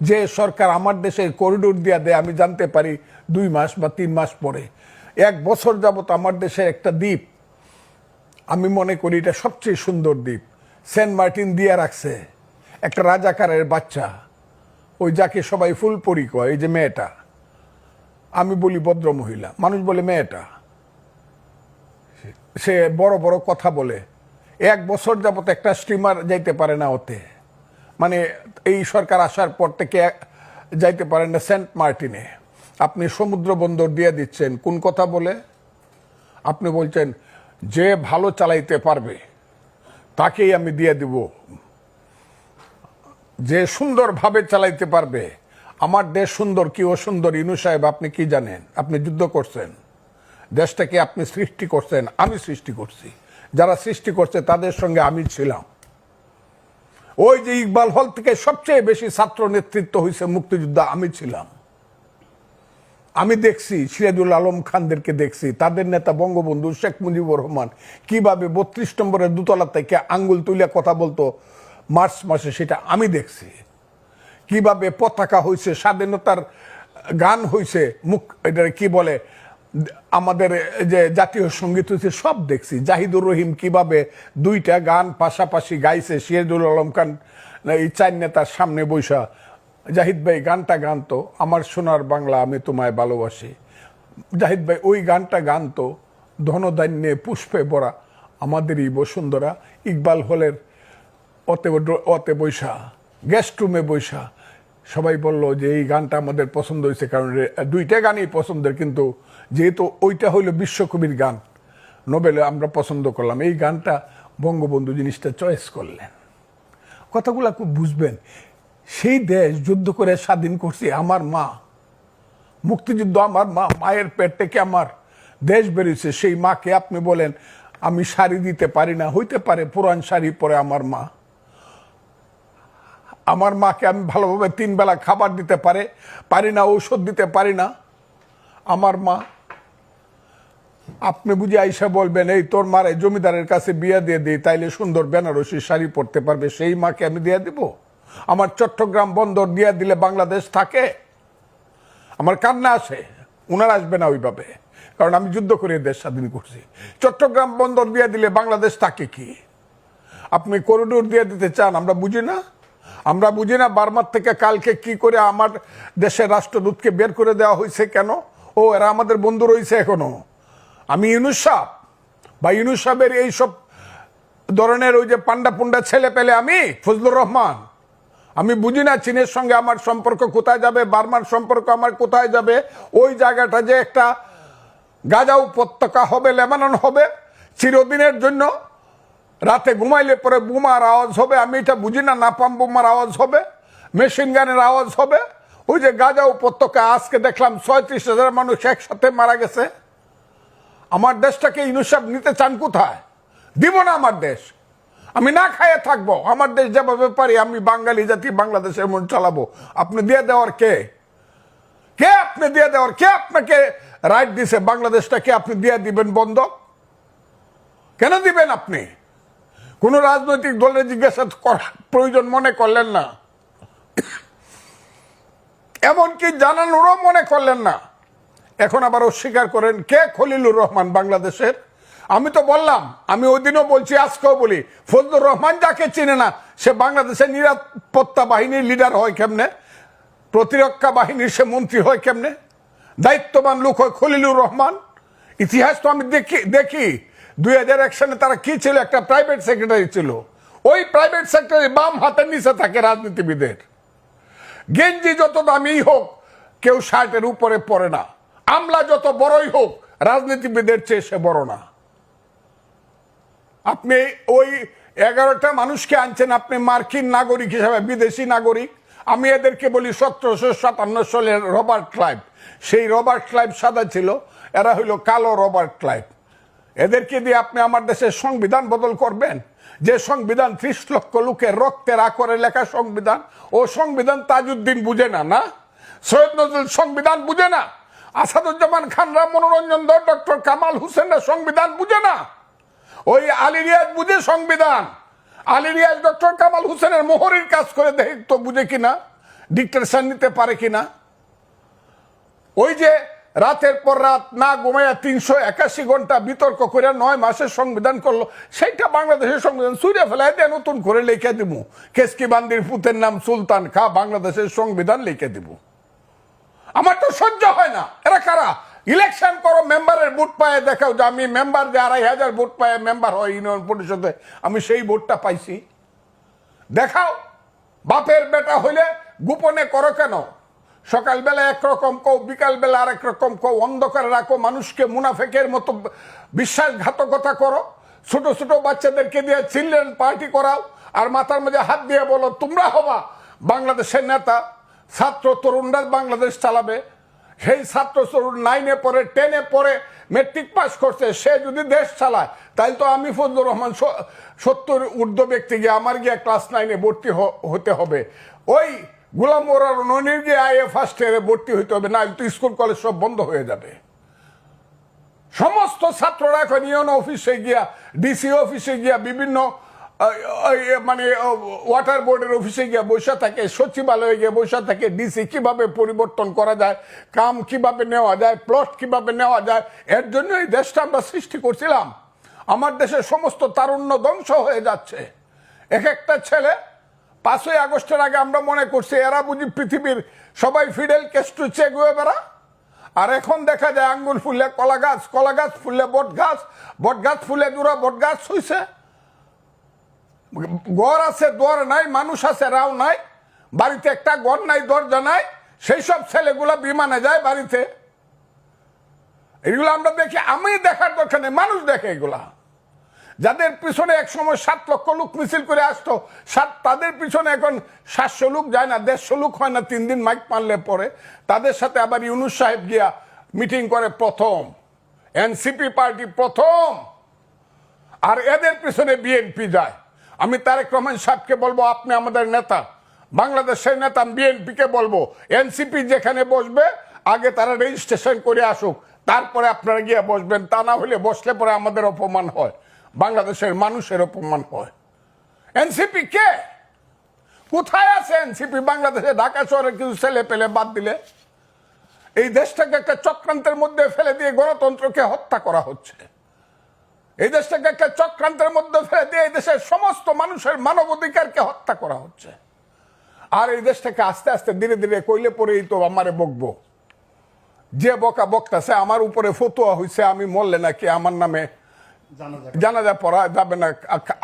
যে সরকার আমার দেশে করিডোর দিয়া দেয়, আমি জানতে পারি দুই মাস বা তিন মাস পরে। এক বছর যাবত আমার দেশের একটা দ্বীপ। আমি মনে করি এটা সবচেয়ে সুন্দর দ্বীপ। সেন্ট মার্টিন দিয়ে রাখছে। একটা রাজাকারের বাচ্চা। ওই যাকে সবাই ফুলপরি কয়, এই যে মেয়েটা। আমি বলি ভদ্র মহিলা। মানুষ বলে মেয়েটা। সে বড় বড় কথা বলে। এক বছর যাবত একটা স্টিমার যাইতে পারে না ওতে। মানে এই সরকার আসার পর থেকে যাইতে পারেন না সেন্ট মার্টিনে। আপনি সমুদ্র বন্দর দিয়ে দিচ্ছেন, কোন কথা বলে? আপনি বলছেন, যে ভালো চালাইতে পারবে, তাকেই আমি দিয়ে দিব। যে সুন্দরভাবে চালাইতে পারবে, আমার দেশ সুন্দর কি অসুন্দর? ইনু সাহেব, আপনি কি জানেন? আপনি যুদ্ধ করছেন। দেশটাকে আপনি সৃষ্টি করছেন, আমি সৃষ্টি করছি। যারা সৃষ্টি করছে, তাদের সঙ্গে আমি ছিলাম। ওই যে ইকবাল হল থেকে সবচেয়ে বেশি ছাত্র নেতৃত্ব হয়েছে মুক্তিযোদ্ধা আমি ছিলাম। আমি দেখছি, সিরাজুল আলম খানদেরকে দেখছি, তাদের নেতা বঙ্গবন্ধু শেখ মুজিবুর রহমান কীভাবে বত্রিশ নম্বরের দুতলা থেকে আঙ্গুল তুলে কথা বলতো মার্চ মাসে সেটা আমি দেখছি। কীভাবে পতাকা হয়েছে স্বাধীনতার গান হয়েছে মুখ এটা কি বলে? আমাদের যে জাতীয় সংগীত হচ্ছে, সব দেখছি। জাহিদুর রহিম কীভাবে দুইটা গান পাশাপাশি গাইছে, সিরাজুল আলম খান, এই চার নেতার সামনে বৈশা। জাহিদ ভাই, গানটা গানতো আমার সোনার বাংলা আমি তোমায় ভালোবাসি। জাহিদ ভাই, ওই গানটা গানতো ধনধান্যে পুষ্পে ভরা আমাদেরই বসুন্ধরা। ইকবাল হলের অতে অতে বৈশা, গেস্ট রুমে বৈশা সবাই বলল যে এই গানটা আমাদের পছন্দ হয়েছে, কারণ দুইটা গানই পছন্দের, কিন্তু যেহেতু ওইটা হইল বিশ্বকবির গান, নোবেলে আমরা পছন্দ করলাম। এই গানটা বঙ্গবন্ধু জিনিসটা চয়েস করলেন। কথাগুলো খুব বুঝবেন। সেই দেশ যুদ্ধ করে স্বাধীন করছে আমার মা, মুক্তিযুদ্ধ আমার মা, মায়ের পেট থেকে আমার দেশ বেরিয়েছে, সেই মাকে আপনি বলেন, আমি শাড়ি দিতে পারি না। হইতে পারে পুরান শাড়ি পরে আমার মা। আমার মাকে আমি ভালোভাবে তিন বেলা খাবার দিতে পারে, পারি না, ঔষধ দিতে পারি না। আমার মা, আপনি বুঝে আইসা বলবেন, এই তোর মারে জমিদারের কাছে বিয়া দিয়ে দিই, তাইলে সুন্দর বেনারসি শাড়ি পরতে পারবে, সেই মাকে আমি দিয়ে দিব। আমার চট্টগ্রাম বন্দর দিয়ে দিলে বাংলাদেশ থাকে। আমার কান্না আসে উনার আসবে না ওইভাবে, কারণ আমি যুদ্ধ করে দেশ স্বাধীন করছি। চট্টগ্রাম বন্দর দিয়ে দিলে বাংলাদেশ থাকে কি? আপনি করিডোর দিয়ে দিতে চান, আমরা বুঝি না? আমরা বুঝি না বার্মার থেকে কালকে কি করে আমার দেশের রাষ্ট্রদূতকে বের করে দেওয়া হয়েছে কেন? ও, এরা আমাদের বন্ধু রয়েছে এখনও। আমি ইউনুস বা ইউনুস এইসব ধরনের ওই যে পান্ডা পুন্ডা ছেলে পেলে আমি, ফজলুর রহমান। আমি বুঝি না চীনের সঙ্গে আমার সম্পর্ক কোথায় যাবে, বার্মার সম্পর্ক আমার কোথায় যাবে, ওই জায়গাটা যে একটা গাজা উপত্যকা হবে, লেবানন হবে, চিরদিনের জন্য রাতে ঘুমাইলে পরে বোমার আওয়াজ হবে, আমি এটা বুঝি না, নাপাম বোমার আওয়াজ হবে মেশিন গানের আওয়াজ হবে। ওই যে গাজা উপত্যকা আজকে দেখলাম ছয়ত্রিশ হাজার মানুষ একসাথে মারা গেছে। আমার দেশটাকে ইনুসাব নিতে চান কোথায়? দিব না আমার দেশ। আমি না খাইয়ে থাকব, আমার দেশ যেভাবে পারি আমি বাঙালি জাতি, বাংলাদেশের মন চালাবো। আপনি দিয়ে দেওয়ার কে? কে আপনি দিয়ে দেওয়ার? কে আপনাকে রাইট দিছে? বাংলাদেশটাকে আপনি দিয়ে দিবেন বন্ধ? কেন দিবেন আপনি? কোন রাজনৈতিক দলের জিজ্ঞাসা করার প্রয়োজন মনে করলেন না। এমনকি জানানোরও মনে করলেন না। এখন আবার অস্বীকার করেন, কে খলিলুর রহমান বাংলাদেশের? আমি তো বললাম, আমি ওই দিনও বলছি, আজকেও বলি, ফজলুর রহমান যাকে চিনে না, সে বাংলাদেশের নিরাপত্তা বাহিনীর লিডার হয় কেমনে? প্রতিরক্ষা বাহিনীর সে মন্ত্রী হয় কেমনে? দায়িত্ববান লোক হয় খলিলুর রহমান? ইতিহাস তো আমি দেখি দেখি। দুই হাজার এক সালে তারা কি ছিল? একটা প্রাইভেট সেক্রেটারি ছিল। ওই প্রাইভেট সেক্রেটারি বাম হাতের নিচে থাকে রাজনীতিবিদের। গেঞ্জি যত দামি হোক, কেউ শার্টের উপরে পড়ে না। আমলা যত বড়ই হোক, রাজনীতিবিদের চেয়ে সে বড় না। আপনি ওই এগারোটা মানুষকে আনছেন, আপনি মার্কিন নাগরিক হিসাবে, বিদেশি নাগরিক। আমি এদেরকে বলি সতেরোশো সাতান্ন সালের রবার্ট ক্লাইভ। সেই রবার্ট ক্লাইভ সাদা ছিল, এরা হইল কালো রবার্ট ক্লাইভ। এদেরকে দিয়ে আপনি আমার দেশের সংবিধান বদল করবেন। যে সংবিধান ত্রিশ লক্ষ লোকের রক্তের আকরে লেখা সংবিধান, ও সংবিধান তাজউদ্দিন বুঝে না না? সৈয়দ নজরুল সংবিধান বুঝে না? আসাদুজ্জামান খানরা মনোরঞ্জন দর ডক্টর কামাল হোসেনরা সংবিধান বুঝে না? ওই আলী রিয়াজ বুঝে সংবিধান। আলী রিয়াজ, ডক্টর কামাল হোসেনের মোহরের কাজ করে দেখ তো বুঝে কিনা? ডিক্টেশন নিতে পারে কিনা? ওই যে রাতের পর রাত না ঘুমাইয়া তিনশো একাশি ঘণ্টা বিতর্ক করে নয় মাসের সংবিধান করল, সেইটা বাংলাদেশের সংবিধান। সুরে ফেলায় দিয়ে নতুন করে লিখে দিব কেসকি বান্দির পুতের নাম সুলতান খা, বাংলাদেশের সংবিধান লিখে দিব আমার তো সহ্য হয় না। এরা কারা? ইলেকশন করো, মেম্বারের ভোট পায়ে, দেখাও যে আমি মেম্বার যে আড়াই হাজার ভোট পায়ে, মেম্বার হয় ইউনিয়ন পরিষদে, আমি সেই ভোটটা পাইছি। দেখাও, বাপের বেটা হইলে গোপনে করো কেন? সকালবেলা একরকম কও, বিকালবেলা আরেক রকম কও, অন্ধকারে রাখো, মানুষকে মুনাফেকের মতো বিশ্বাসঘাতকতা করো। ছোট ছোট বাচ্চাদেরকে দিয়ে চিলড্রেন পার্টি করাও, আর মাথার মধ্যে হাত দিয়ে বলো, তোমরা হবা বাংলাদেশের নেতা, ছাত্র তরুণরা বাংলাদেশ চালাবে। সেই ছাত্র তরুণ নাইনে পড়ে টেনে পড়ে মেট্রিক পাস করছে, সে যদি দেশ চালায় তাহলে তো আমি ফজলুর রহমান সত্তর ঊর্ধ্ব ব্যক্তি গিয়ে আমার গিয়ে ক্লাস নাইনে ভর্তি হতে হবে। ওই গুলাম মোরার ননির গিয়ে আইএ ফার্স্ট ইয়ারে ভর্তি হইতে হবে, না তো স্কুল কলেজ সব বন্ধ হয়ে যাবে। সমস্ত ছাত্ররা এখন ইউন অফিসে গিয়া, ডিসি অফিসে গিয়া, বিভিন্ন মানে ওয়াটার বোর্ডের অফিসে গিয়া বসে থাকে, সচিবালয়ে গিয়ে বসে থাকে ডিসি কীভাবে পরিবর্তন করা যায়, কাম কীভাবে নেওয়া যায় প্লট কীভাবে নেওয়া যায়, এর জন্য এই দেশটা আমরা সৃষ্টি করছিলাম। আমার দেশের সমস্ত তারুণ্য ধ্বংস হয়ে যাচ্ছে। এক একটা ছেলে পাঁচই আগস্টের আগে আমরা মনে করছি এরা বুঝি পৃথিবীর সবাই ফিডেল কেস্টু চেক হয়ে বেড়া। আর এখন দেখা যায় আঙ্গুল ফুললে কলা গাছ কলা গাছ ফুললে বট গাছ বট গাছ ফুলে দূরা বট গাছ হইছে। গড় আছে দর নাই, মানুষ আছে, রাও নাই, বাড়িতে একটা গড় নাই, দরজা নাই, সেই সব ছেলেগুলা বিমানে যায় বাড়িতে। এগুলো আমরা দেখি আমি দেখার দরকার নেই, মানুষ দেখে এগুলা। যাদের পিছনে এক সময় সাত লক্ষ লোক মিছিল করে আসতো, সাত তাদের পিছনে এখন সাতশো লোক যায় না, দেড়শো লোক হয় না, তিন দিন মাইক মারলে পরে। তাদের সাথে আবার ইউনুস সাহেব গিয়া মিটিং করে প্রথম। এনসিপি পার্টি প্রথম। আর এদের পিছনে বিএনপি যায়। আমি তারেক রহমান সাহেবকে বলব, আপনি আমাদের নেতা। বাংলাদেশের নেতা বিএনপিকে বলব, এনসিপি যেখানে বসবে, আগে তারা রেজিস্ট্রেশন করে আসুক। তারপরে আপনারা গিয়ে বসবেন, তা না হলে বসলে পরে আমাদের অপমান হয়। বাংলাদেশের মানুষের অপমান হয়। এনসিপি কে? কোথায় আছে এনসিপি বাংলাদেশে ঢাকা শহরে কিছু ছেলে পেলে বাদ দিলে? এই দেশটাকে একটা চক্রান্তের মধ্যে ফেলে দিয়ে গণতন্ত্রকে হত্যা করা হচ্ছে। এই দেশটাকে একটা চক্রান্তের মধ্যে ফেলে দিয়ে এই দেশের সমস্ত মানুষের মানবাধিকারকে হত্যা করা হচ্ছে। আর এই দেশটাকে আস্তে আস্তে ধীরে ধীরে কইলে পরেই তো আমারে বকবো। যে বকা বকতাছে, আমার উপরে ফতুয়া হইছে, আমি মরলে নাকি আমার নামে জানাজা পড়া যাবে না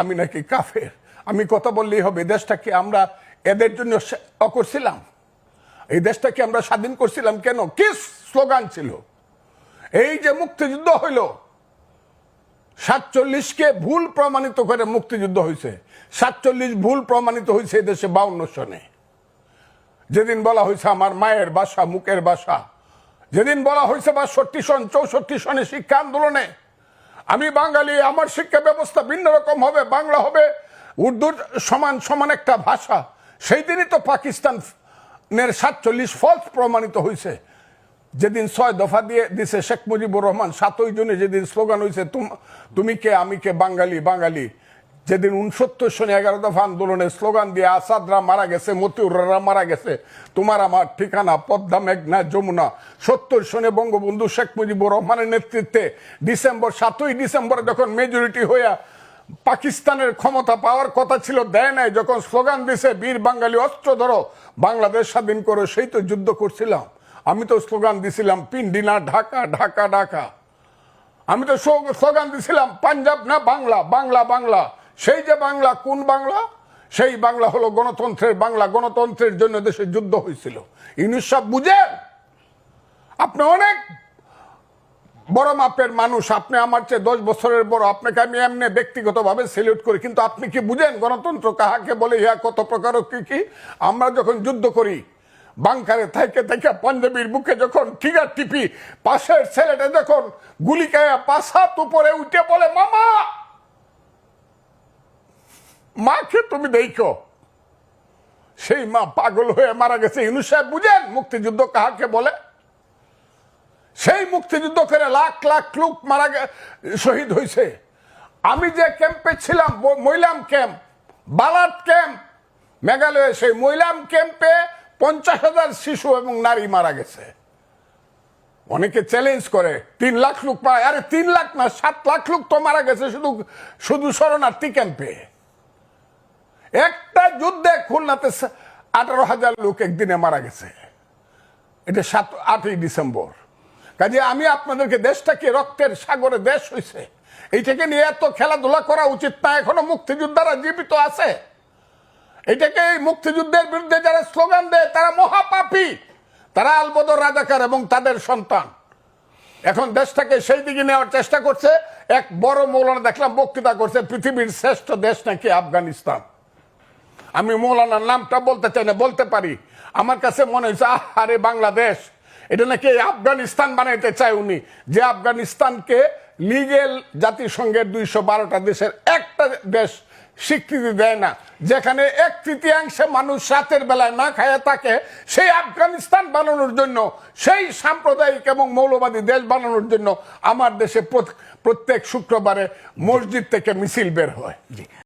আমি নাকি কাফের। আমি কথা বললেই হবে দেশটাকে আমরা এদের জন্য করছিলাম? এই দেশটাকে আমরা স্বাধীন করছিলাম কেন? কি স্লোগান ছিল? এই যে মুক্তিযুদ্ধ হইল, সাতচল্লিশকে ভুল প্রমাণিত করে মুক্তিযুদ্ধ হয়েছে সাতচল্লিশ ভুল প্রমাণিত হয়েছে এই দেশে বাউন্ন সনে। যেদিন বলা হয়েছে আমার মায়ের বাসা, মুখের বাসা। যেদিন বলা হয়েছে বাষট্টি সন, চৌষট্টি সনে শিক্ষা আন্দোলনে আমি বাঙালি, আমার শিক্ষা ব্যবস্থা ভিন্ন রকম হবে, বাংলা হবে। উর্দুর সমান সমান একটা ভাষা। সেই দিনই তো পাকিস্তানের সাতচল্লিশ ফলস প্রমাণিত হয়েছে যেদিন ছয় দফা দিয়ে দিছে শেখ মুজিবুর রহমান, সাতই জুনে যেদিন স্লোগান হয়েছে তুম- তুমি কে, আমি কে, বাঙালি বাঙালি। যেদিন উনসত্তর সনে এগারো দফা আন্দোলনের স্লোগান দিয়ে আসাদরা মারা গেছে, মতিউররা মারা গেছে, তোমার আমার ঠিকানা, পদ্মা, মেঘনা, যমুনা। সত্তর সনে বঙ্গবন্ধু শেখ মুজিবুর রহমানের নেতৃত্বে ডিসেম্বর সাতই ডিসেম্বরে যখন মেজরিটি হইয়া পাকিস্তানের ক্ষমতা পাওয়ার কথা ছিল দেয় নাই, যখন স্লোগান দিছে, বীর বাঙালি অস্ত্র ধরো, বাংলাদেশ স্বাধীন করো, সেই তো যুদ্ধ করছিলাম। আমি তো স্লোগান দিছিলাম পিন্ডিনা ঢাকা ঢাকা ঢাকা। আমি তো স্লো- স্লোগান দিছিলাম, পাঞ্জাব না, বাংলা বাংলা বাংলা। সেই যে বাংলা, কোন বাংলা? সেই বাংলা হলো গণতন্ত্রের বাংলা, গণতন্ত্রের জন্য দেশে যুদ্ধ হয়েছিল। ইউনুস সাহেব বুঝেন? আপনি অনেক বড় মাপের মানুষ, আপনি আমার চেয়ে দশ বছরের বড়, আপনাকে আমি এমনি ব্যক্তিগতভাবে সেলিউট করি, কিন্তু আপনি কি বুঝেন গণতন্ত্র কাহাকে বলে, ইহা কত প্রকার কি কি? আমরা যখন যুদ্ধ করি, বাংকারে থেকে থেকে পাঞ্জাবির বুকে যখন ঠিগার টিপি, পাশের ছেলেটা যখন গুলি খায়া পাঁচ হাত উপরে উঠে বলে, মামা! মাকে তুমি দেখো। সেই মা পাগল হয়ে মারা গেছে। ইউনুস সাহেব বুঝেন মুক্তিযুদ্ধ কাহাকে বলে? সেই মুক্তিযুদ্ধ করে লাখ লাখ লোক মারা শহীদ হয়েছে আমি যে ক্যাম্পে ছিলাম মৈলাম ক্যাম্প বালাট ক্যাম্প, মেঘালয়ে সেই মৈলাম ক্যাম্পে পঞ্চাশ হাজার শিশু এবং নারী মারা গেছে। অনেকে চ্যালেঞ্জ করে, তিন লাখ লোক মারা আরে তিন লাখ না, সাত লাখ লোক তো মারা গেছে শুধু শুধু শরণার্থী ক্যাম্পে। একটা যুদ্ধে খুলনাতে আঠারো হাজার লোক একদিনে মারা গেছে। এটা সাত, আটই ডিসেম্বর। কাজে আমি আপনাদেরকে দেশটাকে রক্তের সাগরে দেশ হয়েছে এইটাকে নিয়ে এত খেলাধুলা করা উচিত না, এখনও মুক্তিযোদ্ধারা জীবিত আছে। এটাকে এই মুক্তিযুদ্ধের বিরুদ্ধে যারা স্লোগান দেয়, তারা মহাপাপী। তারা আলবদর রাজাকার এবং তাদের সন্তান। এখন দেশটাকে সেই দিকে নেওয়ার চেষ্টা করছে। এক বড় মৌলানা দেখলাম বক্তৃতা করছে, পৃথিবীর শ্রেষ্ঠ দেশ নাকি আফগানিস্তান। আমি মৌলানার নামটা বলতে চাই না, বলতে পারি। আমার কাছে মনে হয়েছে আরে বাংলাদেশ। এটা নাকি আফগানিস্তান বানাইতে চায় উনি, যে আফগানিস্তানকে লিগেল জাতিসংঘের দুইশো বারোটা দেশের একটা দেশ স্বীকৃতি দেয় না, যেখানে এক তৃতীয়াংশে মানুষ রাতের বেলায় না খায় থাকে, সেই আফগানিস্তান বানানোর জন্য, সেই সাম্প্রদায়িক এবং মৌলবাদী দেশ বানানোর জন্য আমার দেশে প্রত- প্রত্যেক শুক্রবারে মসজিদ থেকে মিছিল বের হয়।